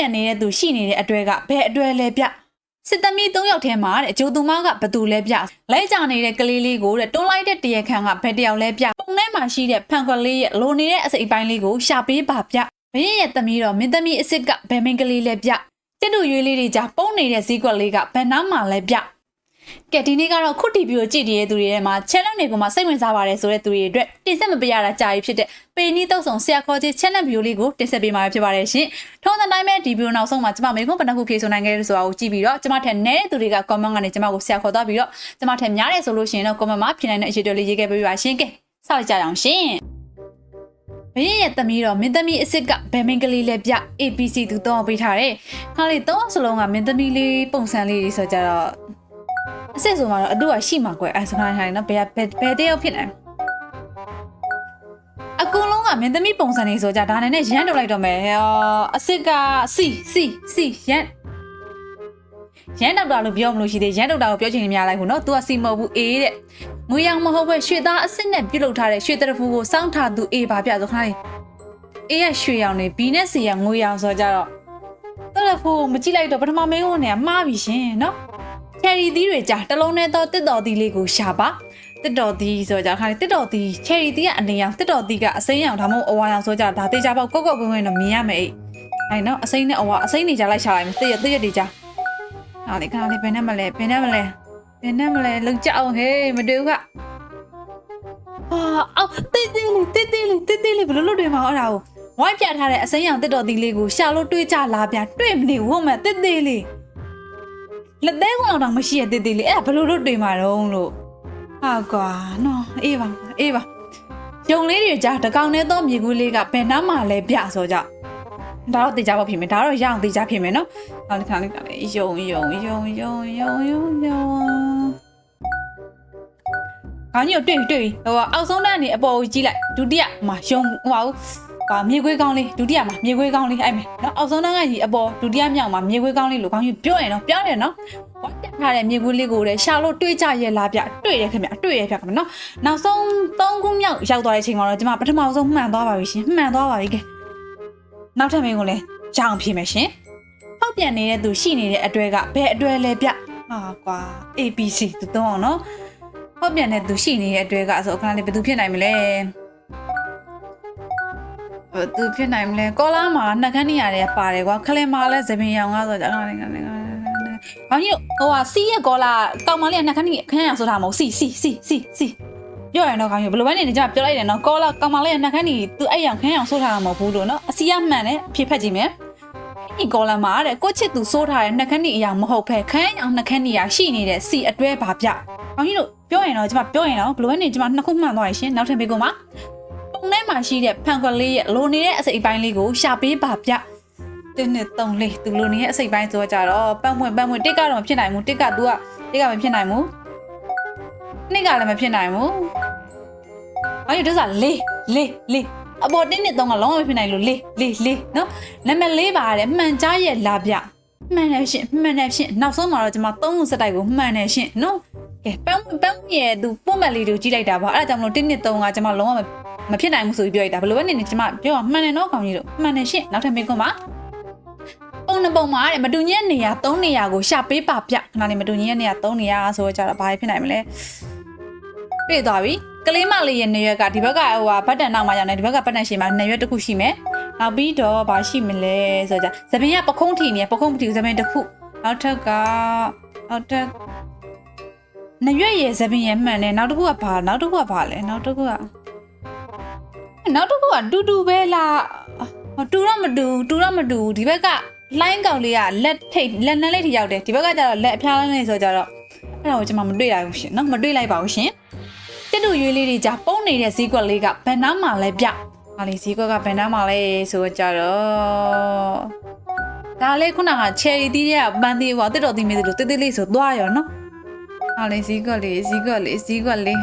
ပြန်နေတဲ့သူရှိနေတဲ့အတွဲကဘယ်အတွဲလဲဗျစစ်သမီး၃ယောက်ထဲမှာတဲ့ဂျိုသူမကဘသူလဲဗျလဲကြနေတဲ့ကလေးလေးကိုတဲ့တွန်းလိုက်တဲ့တရခန့်ကဘယ်တယောက်လဲဗျပုံထဲမှာရှိတဲ့ဖန်ခွက်လေးရဲ့လိုနေတဲ့အစိပ်အပိုင်းလေးကိုရှာပေးပါဗျဘရင်ရဲ့သမီးတော့မင်းသမီးအစ်စ်ကဘယ်မင်းကလေးလဲဗျတက်တူရွေးလေးတွေကြပုံနေတဲ့ဈေးကွက်လေးကဘယ်နားမှာလဲဗျ ကဲဒီနေ့ကတော့ခုတီဗီကိုကြည့်နေတဲ့သူတွေထဲမှာ channel တွေကိုမှစိတ်ဝင်စားပါတယ်ဆိုတဲ့သူတွေအတွက်တင်ဆက်မပေးရတာကြာပြီဖြစ်တဲ့ပေနီးတုပ်ဆောင်ဆရာခေါ်ကြီး channel view လေးကိုတင်ဆက်ပေးမှာဖြစ်ပါတယ်ရှင်။ထုံးစံတိုင်းပဲဒီဗီဒီယိုနောက်ဆုံးမှာကျွန်မမေခွန်းဘယ်နှခုဖြေဆိုနိုင်ခဲ့လဲဆိုတာကိုကြည့်ပြီးတော့ကျွန်မထက်နဲတဲ့သူတွေက comment ကနေကျွန်မကိုဆရာခေါ်သွားပြီးတော့ကျွန်မထက်များတယ်ဆိုလို့ရှိရင်တော့ comment မှာဖြေနိုင်တဲ့အရေးတော်လေးရေးခဲ့ပေးပါရှင်။ကဲစလိုက်ကြရအောင်ရှင်။ဘရင်ရဲ့သမီးတော့မင်းသမီးအစ်စ်ကဘယ်မင်းကလေးလဲပြ APC သူတောင်းပေးထားတယ်။ခါလေးတော့စလုံးကမင်းသမီးလေးပုံစံလေးဆိုကြတော့ အစ်စ်ဆိုမှတော့အတူကရှိမှာကွယ်အဲဆိုခိုင်းခိုင်းနော်ဘယ်ဘယ်ဘယ်တယောက်ဖြစ်နေလဲအကုန်လုံးကမင်းသမီးပုံစံနေဆိုကြဒါနဲ့နဲ့ရမ်းထုတ်လိုက်တော့မယ်ဟောအစ်စ်ကစီစီစီရမ်းရမ်းတော့တာလို့ပြောမလို့ရှိသေးရမ်းတော့တာကိုပြောချင်နေများလိုက်ခုနော် तू ကစီမဟုတ်ဘူးအေးတဲ့ငွေရောင်မဟုတ်ပဲရွှေသားအစ်စ်နဲ့ပြုတ်လုထားတဲ့ရွှေတရဖူကိုစောင်းထားသူအေးပါပြဆိုခိုင်းအေးရရွှေရောင်နေဘီနဲ့စီရငွေရောင်ဆိုကြတော့တရဖူကိုမကြည့်လိုက်တော့ပထမမင်းကနေကမှားပြီရှင်နော် ချယ်ရီသီးတွေကြာတစ်လုံးနဲ့တော့တစ်တော်သီးလေးကိုရှာပါတစ်တော်သီးဆိုကြခါတစ်တော်သီးချယ်ရီသီးကအနေရောင်တစ်တော်သီးကအစိမ်းရောင်ဒါမှမဟုတ်အဝါရောင်ဆိုကြဒါသေးကြပေါ့ကော့ကော့ကွင်းကွင်းတော့မြင်ရမယ်အိအဲ့နော်အစိမ်းနဲ့အဝါအစိမ်းနေကြလိုက်ရှာလိုက်မယ်တည့်ရတည့်ရတွေကြာဟာလေခါလေးဘယ်နဲ့မလဲဘယ်နဲ့မလဲဘယ်နဲ့မလဲလုံကြအောင်ဟေးမတွေ့ဘူးကအာအော်တေးသေးလေးတေးသေးလေးတေးသေးလေးဘယ်လိုလုပ်တွေမှာအဲ့ဒါကိုဝိုင်းပြထားတဲ့အစိမ်းရောင်တစ်တော်သီးလေးကိုရှာလို့တွေးကြလားဗျာတွေ့မနေဝုံမဲ့တေးသေးလေး လက်သေးကောင်တော့မရှိရသေးသေးလေးအဲ့ဒါဘယ်လိုလုပ်တွေမှာတော့လို့ဟာကွာနော်အေးပါအေးပါယုံလေးတွေကြာတကောင်နဲ့တော့မြေကူးလေးကဘယ်နှမ်းမှလဲပြဆိုကြဒါတော့တေချာပေါ့ဖြစ်မယ်ဒါတော့ရအောင်တေချာဖြစ်မယ်နော်ဟာဒီခါလေးကလည်းယုံယုံယုံယုံယုံယုံယုံခေါင်းကြီးကိုတွေ့ပြီတွေ့ပြီဟိုအောက်ဆုံးတန်းကနေအပေါ်ကိုကြည့်လိုက်ဒုတိယမှာယုံဟို ပါပါမြေခွေးကောင်းလေးဒုတိယမှာမြေခွေးကောင်းလေးအဲ့မယ်နော်အောက်ဆုံးတန်းကကြီးအပေါ်ဒုတိယမြောက်မှာမြေခွေးကောင်းလေးလို့ခေါင်းကြီးပြောရင်နော်ပြောတယ်နော်ဝတ်တက်ထားတဲ့မြေခွေးလေးကိုလည်းရှာလို့တွေးကြရဲ့လားဗျတွေ့တယ်ခင်ဗျတွေ့ရဗျခင်ဗျနော်နောက်ဆုံး၃ခုမြောက်ရောက်သွားတဲ့အချိန်မှာတော့ကျွန်မပထမဆုံးမှန်သွားပါပြီရှင်မှန်သွားပါပြီကဲနောက်ထပ်မင်းကိုလည်းကြောင်ဖြေမယ်ရှင်ပောက်ပြန်နေတဲ့သူရှိနေတဲ့အတွဲကဘယ်အတွဲလဲဗျဟာကွာ ABC သူတော့အောင်နော်ပောက်ပြန်တဲ့သူရှိနေတဲ့အတွဲကဆိုအခါလေးဘယ်သူဖြစ်နိုင်မလဲဘယ် သူဖြစ်နိုင်မလဲကောလာမှာနှက်ခမ်းနေရတယ်ပါတယ်ကွာခလင်မာလဲသပင်ရောင်ကဆိုကြအခါလေးကလည်းဘာကြီးဟိုဟာစီးရဲ့ကောလာကောက်မလေးကနှက်ခမ်းနေခမ်းရဆိုတာမဟုတ်စီစီစီစီစီပြောရတော့ခေါင်းကြီးဘယ်လိုပဲနေနေကြပြောလိုက်တယ်နော်ကောလာကောက်မလေးကနှက်ခမ်းနေသူအဲ့ရောင်ခမ်းရောင်ဆိုထားတာမဟုတ်ဘူးလို့နော်အစီရမှန်တယ်အဖြစ်ဖက်ကြည့်မယ်ဒီကောလာမှာတဲ့ကိုချစ်သူစိုးထားတဲ့နှက်ခမ်းနေအရာမဟုတ်ဖက်ခမ်းအောင်နှက်ခမ်းနေရရှိနေတဲ့စီအတွဲပါဗျခေါင်းကြီးတို့ပြောရင်တော့ကျွန်မပြောရင်တော့ဘယ်လိုပဲနေကျွန်မနှစ်ခုမှန်သွားရင်ရှင်နောက်ထပ်မေးကုန်ပါ ပုံထဲမှာရှိတဲ့ဖန်ခွက်လေးရဲ့လိုနေတဲ့အစိပ်အပိုင်းလေးကိုရှာပေးပါဗျတင်းနဲ့တုံလေးသူလိုနေတဲ့အစိပ်ပိုင်းဆိုကြတော့ပန်းပွင့်ပန်းပွင့်တစ်ကတော့မဖြစ်နိုင်ဘူးတစ်က तू ကတစ်ကမဖြစ်နိုင်ဘူးနှစ်ကလည်းမဖြစ်နိုင်ဘူးအဲ့ဒီတော့လေးလေးလေးအပေါ်တင်းနဲ့တုံးကလုံးဝမဖြစ်နိုင်လို့လေးလေးလေးနော်နာမည်လေးပါတဲ့မှန်ကြားရဲ့လာဗျမှန်တယ်ရှင်မှန်တယ်ရှင်နောက်ဆုံးမှာတော့ကျွန်မသုံးခုစက်တိုက်ကိုမှန်တယ်ရှင်နော်ကဲပန်းပန်းရဲ့သူပုံမှန်လေးတွေကိုကြည့်လိုက်တာပါအဲ့ဒါကြောင့်မလို့တင်းနဲ့တုံးကကျွန်မလုံးဝမ မဖြစ်နိုင်ဘူးဆိုပြီးပြောလိုက်တာဘယ်လိုပဲနေနေကျွန်မပြောမှန်တယ်နော်ကောင်ကြီးတို့မှန်တယ်ရှင့်နောက်ထပ်မေးခွန်းပါပုံနှပုံမှာတဲ့မတူညီတဲ့နေရာ၃နေရာကိုရှာပေးပါဗျခဏလေးမတူညီတဲ့နေရာ၃နေရာဆိုတော့ကြတော့ဘာဖြစ်နိုင်မလဲတွေ့သွားပြီကလေးမလေးရဲ့နေရွက်ကဒီဘက်ကဟိုဟာဘတ်တန်နောက်မှာကြောင်နေဒီဘက်ကဘတ်တန်ရှည်မှာနေရွက်တစ်ခုရှိမယ်နောက်ပြီးတော့ဘာရှိမလဲဆိုတော့ကြသပင်ကပခုံးထီနေပခုံးထီသပင်တစ်ခုနောက်ထပ်ကနောက်ထပ်နေရွက်ရဲ့သပင်ရဲ့မှန်တယ်နောက်တစ်ခုကဘာနောက်တစ်ခုကဘာလဲနောက်တစ်ခုက နောက်တစ်ခုကတူတူပဲလားဟောတူတော့မတူတူတော့မတူဒီဘက်ကလိုင်းကောင်လေးကလက်ထိတ်လက်နှမ်းလေးထိရောက်တယ်ဒီဘက်ကကျတော့လက်အဖျားလေးဆိုကြတော့အဲ့ဒါကိုကျွန်မမတွေ့လိုက်ဘူးရှင်နော်မတွေ့လိုက်ပါဘူးရှင်တက်တူရွေးလေးတွေကြာပုံနေတဲ့ဈေးကွက်လေးကဘယ်နှမ်းမှလဲဗျဟာလေဈေးကွက်ကဘယ်နှမ်းမှလဲဆိုကြတော့ဒါလေးခုနကချယ်ရီတီးတဲ့ပန်းသေးဟောတက်တော်တီးမေးသလိုတေးသေးလေးဆိုသွားရောနော်ဟာလေဈေးကွက်လေးဈေးကွက်လေးဈေးကွက်လေး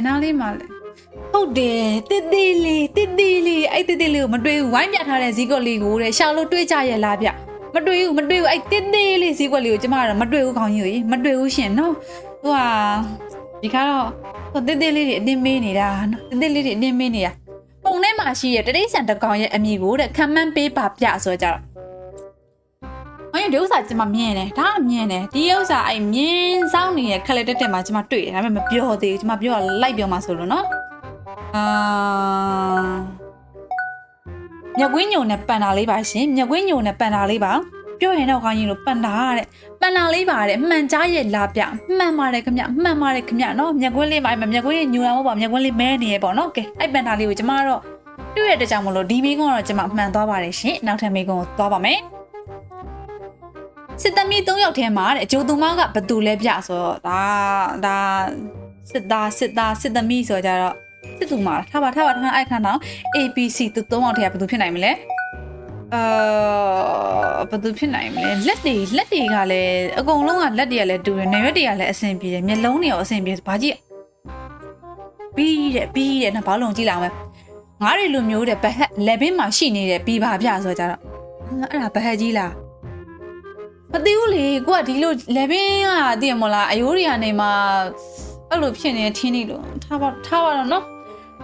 ဘယ်နာလေးမှလဲဟုတ်တယ်တစ်သေးလေးတစ်သေးလေးအဲ့တစ်သေးလေးကိုမတွေ့ဘူးဝိုင်းပြထားတဲ့ဇီးကွက်လေးကိုတဲ့ရှာလို့တွေ့ကြရဲ့လားဗျမတွေ့ဘူးမတွေ့ဘူးအဲ့တစ်သေးလေးဇီးကွက်လေးကိုကျမကတော့မတွေ့ဘူးခေါင်းကြီးကြီးမတွေ့ဘူးရှင်နော်ဟိုဟာဒီကတော့ဟိုတစ်သေးလေးတွေအတင်းမေးနေတာနော်တစ်သေးလေးတွေအတင်းမေးနေတာပုံပုံထဲမှာရှိတဲ့တတိဆန်တစ်ကောင်ရဲ့အမည်ကိုတဲ့ခံမှန်းပေးပါပြဆိုကြတော့ ဟိုဒီဥစ္စာကျမမြင်တယ်ဒါကမြင်တယ်ဒီဥစ္စာအဲ့မြင်ဆောင်နေတဲ့ခက်လက်တက်တက်မှာကျမတွေ့တယ်ဒါပေမဲ့မပြောသေးဘူးကျမပြောလိုက်ပြောမှဆိုလို့နော်အာမြက်ကွင်းညုံနဲ့ပန်တာလေးပါရှင်မြက်ကွင်းညုံနဲ့ပန်တာလေးပါပြောရင်တော့ခေါင်းကြီးလို့ပန်တာတဲ့ပန်တာလေးပါတဲ့မှန်ကြားရဲ့လာပြမှန်ပါတယ်ခင်ဗျမှန်ပါတယ်ခင်ဗျနော်မြက်ကွင်းလေးပါမြက်ကွင်းရဲ့ညူရမို့ပါမြက်ကွင်းလေးမဲနေရပေါ့နော်ကဲအဲ့ပန်တာလေးကိုကျမတော့တွေ့ရတဲ့ကြောင့်မလို့ဒီမိကုန်းကတော့ကျမမှန်သွားပါတယ်ရှင်နောက်ထပ်မိကုန်းကိုသွားပါမယ် စစ်သမီး၃ယောက်ထဲမှာတဲ့အကျိုးသူမကဘသူလဲပြဆိုတော့ဒါဒါစစ်သားစစ်သားစစ်သမီးဆိုကြတော့စစ်သူမလားထားပါထားပါထားပါအဲ့ခါတော့ ABC သူ၃ယောက်ထဲကဘသူဖြစ်နိုင်မလဲအာဘယ်သူဖြစ်နိုင်မလဲလက်တွေလက်တွေကလည်းအကုန်လုံးကလက်တွေကလည်းတူတယ်နေရွက်တွေကလည်းအဆင်ပြေတယ်မျက်လုံးတွေရောအဆင်ပြေဘာကြည့်ပြီးတဲ့ပြီးတဲ့နော်ဘာလုံးကြည့်လာမယ်ငါးတွေလိုမျိုးတဲ့ဘဟက်လက်ဘင်းမှာရှိနေတဲ့ပြီးပါပြဆိုကြတော့အဲ့ဒါဘဟက်ကြီးလား မသိဘူးလေကိုကဒီလိုလက်ဘင်းကတည်မလားအယိုးတွေကနေမှအဲ့လိုဖြစ်နေထင်းနေလို့ထားပါထားပါတော့နော်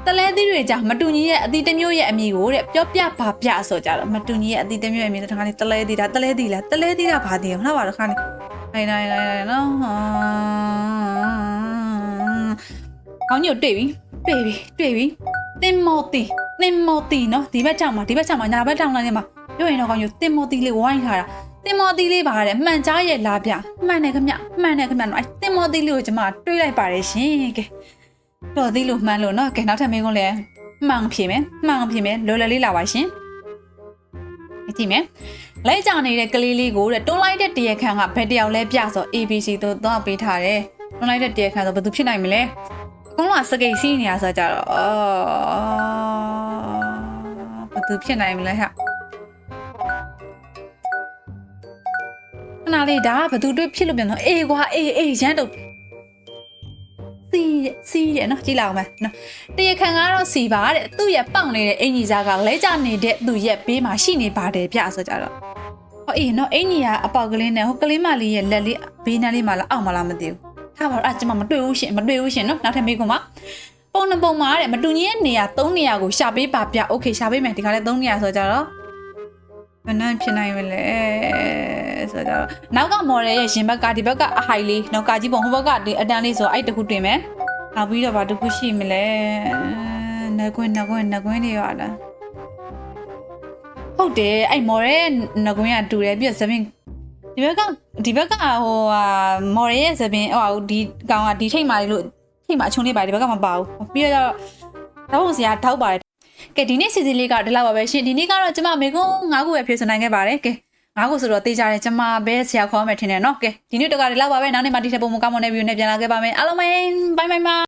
တလဲသီးတွေကြောင့်မတူညီရဲ့အတီတစ်မျိုးရဲ့အမည်ကိုတဲ့ပြောပြပါပြဆိုကြတော့မတူညီရဲ့အတီတစ်မျိုးရဲ့အမည်တစ်ခါလေးတလဲသီးတာတလဲသီးလားတလဲသီးတာဘာတည်မလားပါတော့ခါလေးနိုင်နိုင်နိုင်နိုင်နော်ကောင်းညို့တွေ့ပြီတွေ့ပြီတွေ့ပြီတင်မော်တီတင်မော်တီနော်ဒီဘက်ကြောင်မှာဒီဘက်ကြောင်မှာညာဘက်တောင်လိုက်နေမှာပြောရင်တော့ကောင်းညို့တင်မော်တီလေးဝိုင်းထားတာ တင်မော်တီလေးပါတဲ့မှန်ကြားရဲ့လာပြမှန်တယ်ခမမှန်တယ်ခမနော်အဲတင်မော်တီလေးကိုကျွန်မတွေးလိုက်ပါတယ်ရှင်ကဲတော်သေးလို့မှန်းလို့နော်ကဲနောက်ထပ်မင်းကုန်းလဲမှန်ဖြေမယ်မှန်ဖြေမယ်လော်လလေးလာပါရှင်ကြည့်မယ်လိုက်ကြနေတဲ့ကလေးလေးကိုတဲ့တွန်းလိုက်တဲ့တရခန့်ကဘယ်တယောက်လဲပြဆို ABC တို့တော့ပေးထားတယ်တွန်းလိုက်တဲ့တရခန့်ဆိုဘယ်သူဖြစ်နိုင်မလဲအကုန်လုံးကစကိတ်စီးနေရဆိုကြတော့အော်ဘယ်သူဖြစ်နိုင်မလဲဟာ ခဏလေးဒါကဘယ်သူတွေ့ဖြစ်လို့ပြန်တော့အေးကွာအေးအေးရမ်းတော့ စီးရဲ့စီးရဲ့နော်ကြည့်လိုက်အောင်မယ်နော်တရခန်ကတော့စီပါတဲ့သူ့ရဲ့ပေါက်နေတဲ့အင်ကြီးစားကလဲကြနေတဲ့သူ့ရဲ့ဘေးမှာရှိနေပါတယ်ပြဆိုကြတော့ဟောအေးနော်အင်ကြီးကအပေါက်ကလေးနဲ့ဟိုကလေးမလေးရဲ့လက်လေးဘေးနားလေးမှာလားအောက်မှာလားမသိဘူးထားပါတော့အဲ့ကျွန်မမတွေ့ဘူးရှင်မတွေ့ဘူးရှင်နော်နောက်ထပ်မေးခွန်းပါပုံနှပုံမှာတဲ့မတူညီတဲ့နေရာ၃နေရာကိုရှာပေးပါပြโอเคရှာပေးမယ်ဒီကလည်း၃နေရာဆိုကြတော့ မနှမ်းဖြစ်နိုင်မလဲဆိုတော့နောက်ကမော်ဒယ်ရဲ့ရင်ဘက်ကဒီဘက်ကအဟိုင်လေးနော်ကာကြီးပုံဟိုဘက်ကဒီအတန်းလေးဆိုအဲ့တခုတွင်မယ်နောက်ပြီးတော့ဗာတခုရှိမလဲနကွင်းနကွင်းနကွင်းတွေရလားဟုတ်တယ်အဲ့မော်ဒယ်ရဲ့နကွင်းကတူတယ်ပြီးတော့သပင်ဒီဘက်ကဒီဘက်ကဟိုဟာမော်ဒယ်ရဲ့သပင်ဟိုဒီကောင်ကဒီထိတ်မာလေးလို့ထိတ်မာအချုံလေးပါဒီဘက်ကမပါဘူးပြီးတော့တော့ဘုံစရာထောက်ပါတယ် ကဲဒီနေ့စီစဉ်လေးကဒီလောက်ပါပဲရှင်ဒီနေ့ကတော့ကျမမေကွန်း၅ခုပဲဖြည့်စနိုင်ခဲ့ပါတယ်ကဲငါ့ကိုဆိုတော့တေးကြတယ်ကျမပဲဆရာခေါ်မယ်ထင်တယ်နော်ကဲဒီနေ့တော့ကဒီလောက်ပါပဲနောက်နေ့မှဒီထက်ပုံမကောင်းမွန်တဲ့ဗီဒီယိုနဲ့ပြန်လာခဲ့ပါမယ်အားလုံးပဲဘိုင်ဘိုင်ပါ